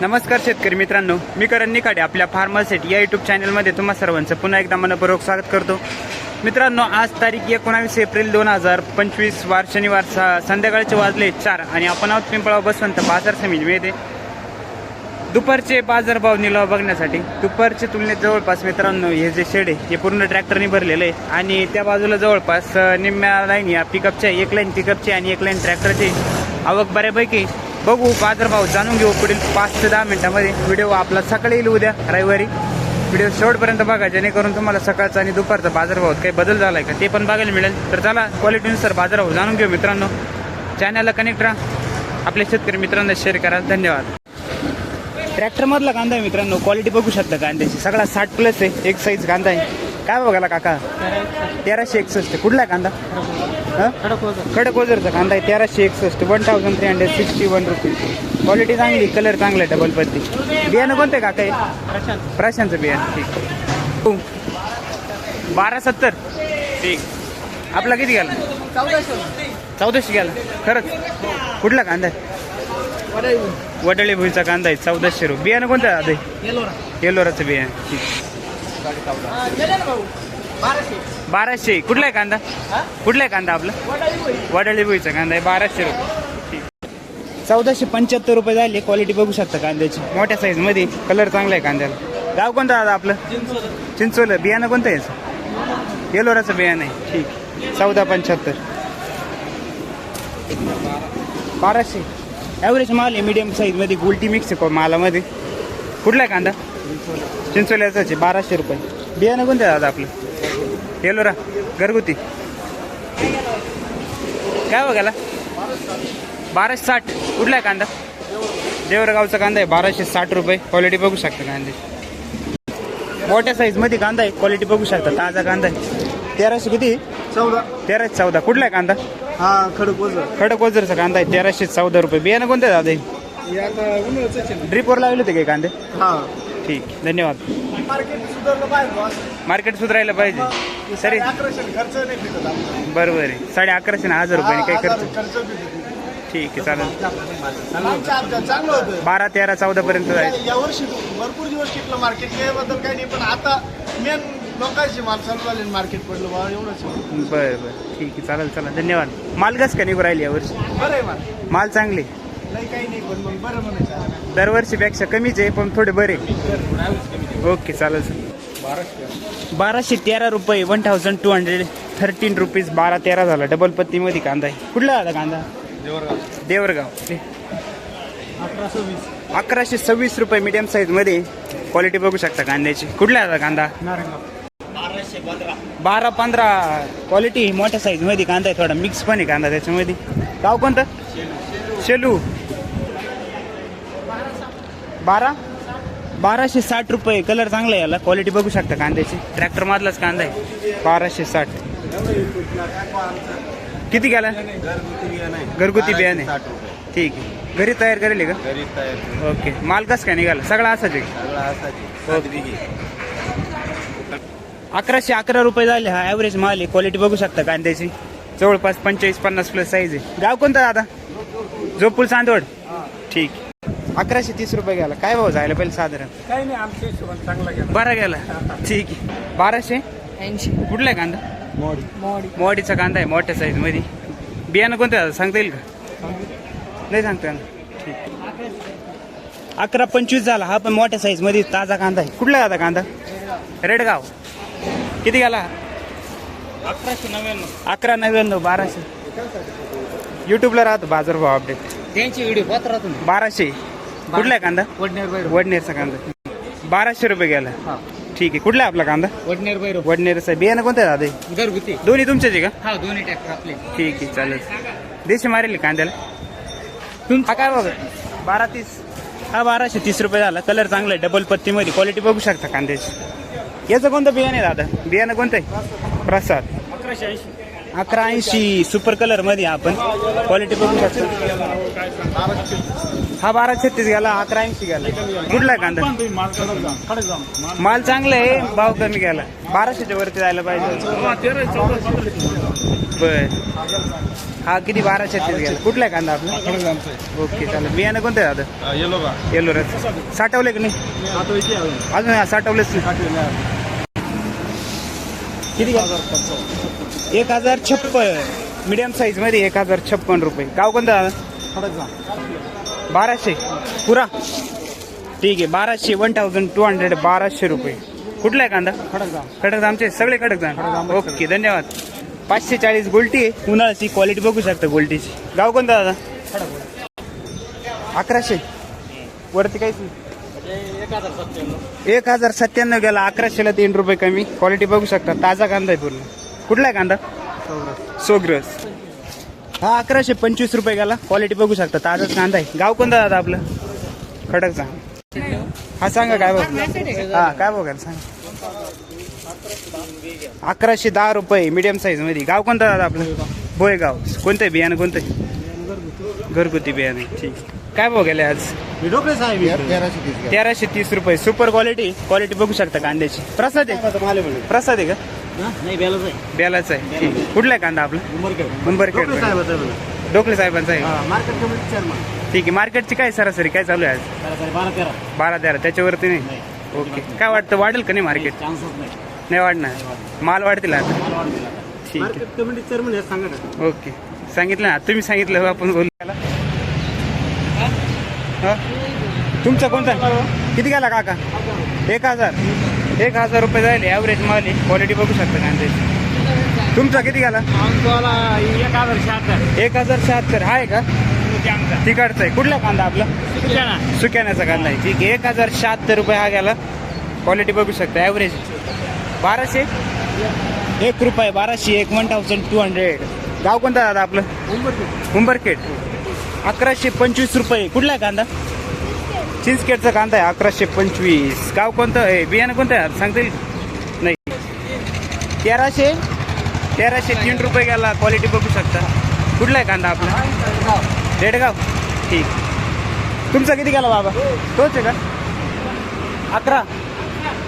नमस्कार शेतकरी मित्रांनो मी करण निकाडे आपल्या फार्मासेट या युट्यूब चॅनलमध्ये तुम्हा सर्वांचं पुन्हा एकदा मनपूर्वक स्वागत करतो. मित्रांनो आज तारीख एकोणावीस एप्रिल दोन हजार पंचवीस वार शनिवार सा संध्याकाळचे वाजले चार आणि आपण आहोत पिंपळा बसवंत बाजार समिती मिळते दुपारचे बाजारभाव निलाव बघण्यासाठी दुपारच्या तुलनेत जवळपास मित्रांनो हे जे शेड आहे हे पूर्ण ट्रॅक्टरने भरलेलं आहे. आणि त्या बाजूला जवळपास निम्म्या लाईन या पिकअपच्या एक लाईन पिकअपची आणि एक लाईन ट्रॅक्टरची आवक बऱ्यापैकी बघू बाजारभाव जाणून घेऊ पुढील पाच ते दहा मिनिटामध्ये. व्हिडिओ आपला सकाळी येईल उद्या रविवारी. व्हिडिओ शेवटपर्यंत बघा जेणेकरून तुम्हाला सकाळचा आणि दुपारचा बाजारभावात काही बदल झाला आहे का ते पण बघायला मिळेल. तर चला क्वालिटीनुसार बाजारभाव जाणून घेऊ मित्रांनो. चॅनलला कनेक्ट राहा. आपल्या शेतकरी मित्रांना शेअर करा. धन्यवाद. ट्रॅक्टर मधला कांदा आहे मित्रांनो. क्वालिटी बघू शकता कांद्याची. सगळा साठ प्लस आहे. एक साईज कांदा आहे. काय बघायला काका? तेराशे एकसष्ट. कुठला आहे कांदा? खडक ओझरचा कांदा आहे तेराशे एकसष्ट one thousand three hundred sixty one rupees quality चांगली कलर चांगला आहे डबल पत्ती. बियाणं कोणतं आहे काका आहे प्रशांतचं बियाणं ठीक. हो. बारा सत्तर? ठीक. आपला किती गेला? चौदाशे गेला. खरंच? कुठला कांदा आहे? वडळी भुईचा कांदा आहे चौदाशे रुपये. बियाणं कोणतं आहे येलोराचं बियाणं ठीक. बाराशे. कुठला आहे कांदा? कुठला आहे कांदा आपला? वडळी भुईचा कांदा आहे बाराशे रुपये. चौदाशे पंच्याहत्तर रुपये झाले क्वालिटी बघू शकता कांद्याची. मोठ्या साईजमध्ये कलर चांगला आहे कांद्याला. गाव कोणतं दादा आपलं? चिंचोलं. बियाणं कोणतं आहे? येलोराचं बियाणं आहे. ठीक. चौदा पंच्याहत्तर. बाराशे. ॲव्हरेज माल आहे मीडियम साईजमध्ये गुलटी मिक्स आहे मालामध्ये. कुठला आहे कांदा? चिंचोल्याचाच आहे बाराशे रुपये. बियाणं कोणतं आहे दादा आपलं? येलोरा घरगुती काय बघायला बाराशे साठ. कुठला आहे कांदा? देवरगावचा कांदा आहे बाराशे साठ रुपये. क्वालिटी बघू शकता कांदे. मोठ्या साईजमध्ये कांदा आहे क्वालिटी बघू शकता. ताजा कांदा आहे. तेराशे किती? चौदा. तेराशे चौदा. कुठला आहे कांदा? हा खडक वजन खडक वजरचा कांदा आहे तेराशे चौदा रुपये. बियाणं कोणतं आहे दादा ड्रिपवर लावले होते काही कांदे? हा. ठीक. धन्यवाद. मार्केट सुधारलं पाहिजे boss. मार्केट सुधारायला पाहिजे. सरी अकराशे खर्च नाही भेटत आपल्याला. बरोबर आहे. साडे अकराशे ना हजार रुपये काही खर्च. खर्च भेटत ठीक आहे चालेल. आमच्या आमच्या चांगलं होतं. बारा तेरा चौदा पर्यंत जाईल या वर्षी भरपूर दिवस टिकलं मार्केट याबद्दल काही नाही पण आता मेन लोकांची माल चालू झाले मार्केट पडलं बा एवढंच बरं बरं. ठीक आहे चालेल चला धन्यवाद. माल कस का निघू राहिली यावर्षी बरं आहे माल. माल चांगले. नाही काही नाही पण मग बरं म्हणायचं. दरवर्षीपेक्षा कमीच आहे पण थोडे बरे. ओके चालेल बाराशे तेरा रुपये one thousand two hundred thirteen rupees बारा तेरा झाला. डबल पत्तीमध्ये कांदा आहे. कुठला आला कांदा? देवरगाव. ते सव्वीस अकराशे सव्वीस रुपये मीडियम साईजमध्ये क्वालिटी बघू शकता कांद्याची. कुठला आला कांदा? नारायणगाव बारा पंधरा. क्वालिटी मोठ्या साईजमध्ये कांदा आहे थोडा मिक्स पण आहे कांदा त्याच्यामध्ये. गाव कोणतं? शेलू. बारा? बाराशे साठ रुपये. कलर चांगला आहे याला. क्वालिटी बघू शकता कांद्याची. ट्रॅक्टर मधलाच कांदा आहे. बाराशे साठ. किती गेला? घरगुती बियाणे. ठीक आहे. घरी तयार करेल का? ओके. माल कस काय निघाला? सगळा असाच आहे. अकराशे अकरा रुपये झाले. हा ॲव्हरेज माल आहे. क्वालिटी बघू शकता कांद्याची. जवळपास पंचेचाळीस पन्नास प्लस साईज आहे. गाव कोणतं दादा? जोपूल चांदवड. ठीक. अकराशे तीस रुपये गेला काय भाव जायला पहिले साधारण? काही नाही आमच्या हिशोबाने चांगला गेला. बारा गेला. ठीक आहे. बाराशे? ऐंशी. कुठला आहे कांदा? मोडी मोडी मोडीचा कांदा आहे मोठ्या साईजमध्ये. बियाणं कोणतं आहे सांगता येईल का? नाही सांगता येणार. ठीक. अकरा पंचवीस झाला. हा पण मोठ्या साईजमध्ये ताजा कांदा आहे. कुठला आहे दादा कांदा? रेडगाव. किती गेला? अकराशे नव्याण्णव. अकरा नव्याण्णव बाराशे. युट्यूबला राहतो बाजारभाव अपडेट त्यांची व्हिडिओ पात्र तुम्ही बाराशे. कुठला आहे कांदा? वडनेर बैर वडनेरचा कांदा. बाराशे रुपये गेला. हा. ठीक आहे. कुठला आहे आपला कांदा? वडनेर बैर वडनेरचा बियाणं कोणतं आहे दादा? घरगुती. दोन्ही तुमच्याच आहे का? हा दोन्ही ट्रॅक्टर आपले. ठीक आहे चालेल. देशी मारेल कांद्याला? हा काय बघा. बारा तीस. हा बाराशे तीस रुपये झाला. कलर चांगला आहे. डबल पत्तीमध्ये. क्वालिटी बघू शकता कांद्याची. याचं कोणतं बियाणं आहे दादा? बियाणं कोणतं आहे? प्रसाद. अकराशे ऐंशी. अकरा ऐंशी सुपर कलरमध्ये आपण क्वालिटी बघू शकता. हा बारा छत्तीस गेला अकरा ऐंशी गेला कुठला कांदा? माल चांगला आहे भाव कमी गेला बाराशेच्या वरती जायला पाहिजे. बर. हा किती? बारा छत्तीस गेला कुठला आहे कांदा आपला? ओके चालेल. बियाणं कोणतं आहे दादा? येलो येलो रस. साठवले की नाही? अजून साठवलेच नाही. किती? एक हजार छप्पन. मीडियम साईजमध्ये एक हजार छप्पन रुपये. गाव कोणतं दादा? बाराशे. पुरा. ठीक आहे बाराशे वन थाउजंड टू हंड्रेड बाराशे रुपये. कुठला आहे कांदा? खडक आमचे सगळे खडक ओके धन्यवाद. पाचशे चाळीस गोल्टी आहे. उन्हाळ्याची क्वालिटी बघू शकता गोल्टीची. गाव कोणतं दादा? अकराशे. वरती काहीच नाही. एक हजार सत्त्याण्णव. गेला अकराशेला तीन रुपये कमी. क्वालिटी बघू शकता. ताजा कांदा आहे पूर्ण. कुठला आहे कांदा? सोग्रस. हा अकराशे पंचवीस रुपये गेला. क्वालिटी बघू शकता. ताजाच कांदा आहे. गाव कोणतं दादा आपलं? खडकचा. हा सांगा काय बघ. हा काय बघाल सांगा. अकराशे दहा रुपये मीडियम साईजमध्ये. गाव कोणतं दादा आपलं? भोयगाव कोणतं आहे बियाणं? कोणतं आहे? घरगुती बियाणं. आहे. ठीक. आहे. काय बघायला आज? तेराशे तीस रुपये. सुपर क्वालिटी क्वालिटी बघू शकता कांद्याची. प्रसाद आहे? प्रसाद आहे का? नाही बेलाच आहे. आहे. आहे. कुठला आहे कांदा आपला? मुंबरखेड डोकले साहेबांचा आहे मार्केट कमिटी चेअरमन ठीक आहे. मार्केटची काय सरासरी काय चालू आहे आज? बारा तेरा. बारा तेरा. त्याच्यावरती नाही? ओके. काय वाटतं वाढेल का नाही मार्केट नाही नाही. वाढणार. माल वाढतील आता. ठीक आहे. हे ओके. सांगितलं ना तुम्ही सांगितलं आपण बोलू? तुमचा कोणता? किती गेला काका? एक हजार. एक हजार रुपये जायले ॲव्हरेज माल क्वालिटी बघू शकता कांद्याची तुमचा किती गेला? एक हजार शहात्तर. एक हजार शहात्तर. हा आहे का? तिकडचा आहे. कुठला कांदा आपला? सुक्याण्याचा कांदा आहे. ठीक आहे. एक हजार शहात्तर रुपये हा गेला. क्वालिटी बघू शकता. ॲव्हरेज बाराशे? एक रुपये बाराशे एक. वन थाउजंड टू हंड्रेड गाव कोणतं दादा आपलं? उंबरखेड. अकराशे पंचवीस रुपये. कुठला आहे कांदा? चिंचकेटचा कांदा आहे अकराशे पंचवीस. गाव कोणतं? आहे बियाणं कोणतं आहे? सांगता येईल? नाही. तेराशे? तेराशे तीन रुपये गेला. क्वालिटी बघू शकता. कुठला आहे कांदा आपला? डेडगाव. ठीक. तुमचा किती गेला बाबा? तोच आहे का? अकरा.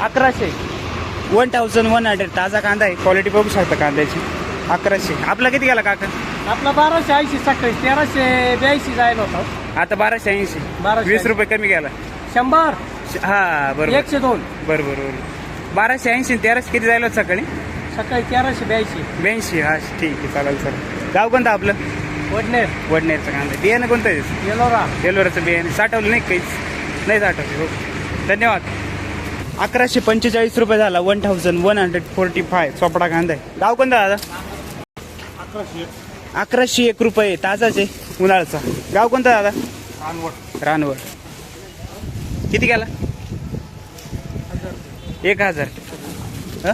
अकराशे. वन थाउजंड वन हंड्रेड ताजा कांदा आहे. क्वालिटी बघू शकता कांद्याची. अकराशे. आपला किती गेला काका? आपला बाराशे ऐंशी सकाळी तेराशे ब्याऐंशी जायला होता. आता बाराशे ऐंशी. बाराशे वीस. रुपये कमी गेला शंभर? हा बरोबर. एकशे दोन. बरोबर बरोबर. बाराशे ऐंशी तेराशे किती जायला होतं सकाळी? सकाळी तेराशे ब्याऐंशी. ब्याऐंशी हा ठीक आहे चालेल सर गाव कोणतं आपलं? वडनेर. वडनेरचं कांदा बियाणं कोणतं आहे? येलोरा. येलोराचं बियाणे. साठवलं नाही काहीच? नाही साठवलं ओके धन्यवाद. अकराशे पंचेचाळीस रुपये झाला. One thousand one hundred forty five Chopda कांदा आहे. गाव कोणता दादा? अकराशे. एक रुपये ताजाच आहे उन्हाळ्याचा. गाव कोणता दादा? रानवड. किती गेला एक हजार. हं?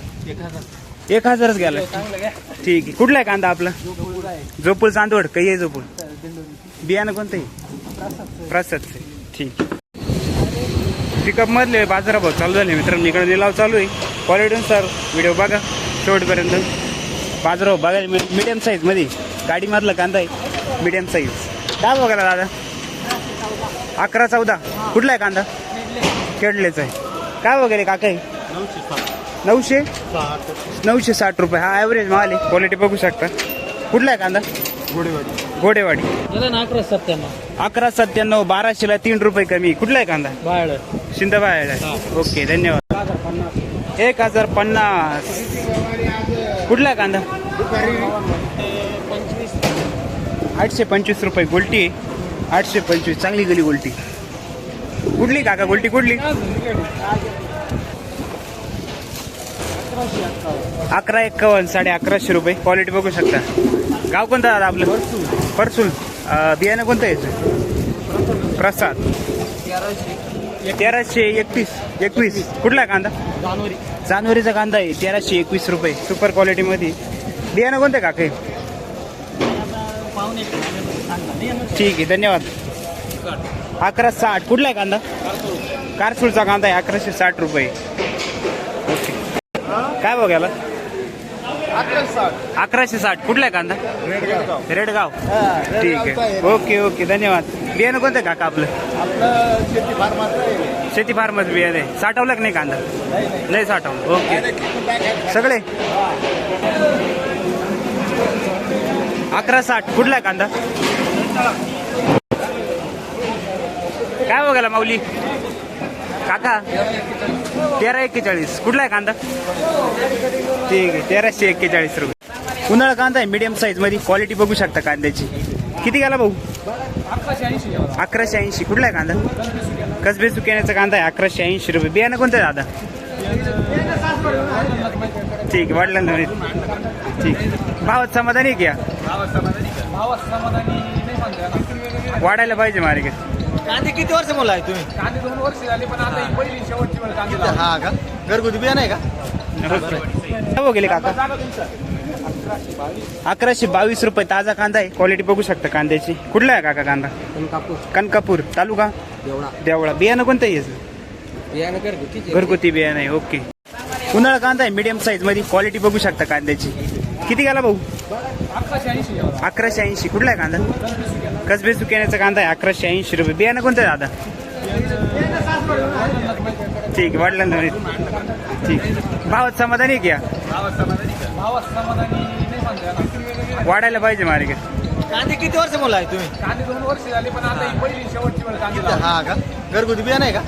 एक हजारच गेला. ठीक आहे. कुठला आहे कांदा आपला? जोपूल चांदवड काही आहे जोपूल बियाणं कोणतं आहे? प्रसादचं. आहे. ठीक पिकअप मधले बाजाराभाव चालू झाले मित्रांनो. इकडे लिलाव चालू आहे. क्वालिटीनुसार व्हिडिओ बघा. शेवटपर्यंत बाजाराभाव बघायला मिडियम साईजमध्ये. गाडीमधला कांदा आहे मिडियम साईज काय बघायला दादा. अकरा चौदा. कुठला आहे कांदा? खेडलेचा आहे. काय वगैरे काका आहे नऊशे नऊशे? साठ. रुपये. हा ॲव्हरेज माल आहे. क्वालिटी बघू शकता. कुठला आहे कांदा? घोडेवाडी. ना अकरा सत्त्याण्णव. अकरा सत्त्याण्णव बाराशेला तीन रुपये कमी. कुठला आहे कांदा? बाळ शिंदबाई ओके धन्यवाद. एक हजार पन्नास. कुठला आहे कांदा? आठशे पंचवीस रुपये गोल्टी आठशे पंचवीस चांगली गेली गोल्टी. कुठली काका गोल्टी कुठली? अकरा एक्कावन्न साडे अकराशे रुपये. क्वालिटी बघू शकता. गाव कोणतं दादा आपलं? परसूल बियाणं कोणतं यायचं प्रसाद. तेराशे एकतीस. एकवीस. कुठला आहे कांदा? जानेवारी. जानेवारीचा कांदा आहे. तेराशे एकवीस रुपये. सुपर क्वालिटीमध्ये बियाणं कोणतं काका ठीक आहे धन्यवाद. अकरा साठ. कुठला आहे कांदा? कारसूळचा कांदा आहे अकराशे साठ रुपये. ओके. काय बघायला अकराशे साठ. कुठला आहे कांदा? रेडगाव. ठीक आहे. Okay okay. धन्यवाद. बियाणं कोणतं आहे काका आपलं? शेती फार शेती फार्मच बियाणं आहे. साठवलं का नाही कांदा? नाही साठवलं. ओके. सगळे? अकरा साठ कुठला आहे कांदा? काय बघायला माऊली? काका तेरा एक्केचाळीस. कुठला आहे कांदा? ठीक आहे तेराशे एक्केचाळीस रुपये. उन्हाळा कांदा आहे मीडियम साईजमध्ये. क्वालिटी बघू शकता कांद्याची. किती गेला भाऊ? अकराशे ऐंशी. कुठला आहे कांदा? कसबे सुक्याण्याचा कांदा आहे अकराशे ऐंशी रुपये. बियाणं कोणतं आहे दादा? ठीक वाढलं ना ठीक. आहे. भावात समाधानी आहे वाढायला पाहिजे मार्केट कांदे किती वर्ष मुलं आहे तुम्ही? कांदे दोन वर्ष झाली पण आता ही पहिली शेवटची वेळ कांदे लावली. हा का? घरगुती बिया नाही का? काय गेले काका? अकराशे बावीस रुपये ताजा कांदा आहे. क्वालिटी बघू शकता कांद्याची. कुठला आहे काका कांदा? कनकापूर. तालुका? देवळा. बियाणं कोणतं आहे? याचं? घरगुती बियाणं आहे. ओके. उन्हाळा कांदा आहे मीडियम साईजमध्ये. क्वालिटी बघू शकता कांद्याची. किती गेला भाऊ? अकराशे ऐंशी कुठला आहे कांदा? कसबे सुक्याण्याचा कांदा आहे. अकराशे ऐंशी रुपये. बियाणं कोणतं आहे दादा? ठीक आहे वाढलं ना ठीक आहे. भावात समाधानी आहे की या? भावात समाधानी नाही म्हणता येणार. वाढायला पाहिजे मार्केट कांदे किती वर्ष मुलं आहे तुम्ही? कांदे दोन वर्ष झाली पण आता ही पहिली शेवटची वेळ कांदे. हा का? घरगुती बिया नाही का?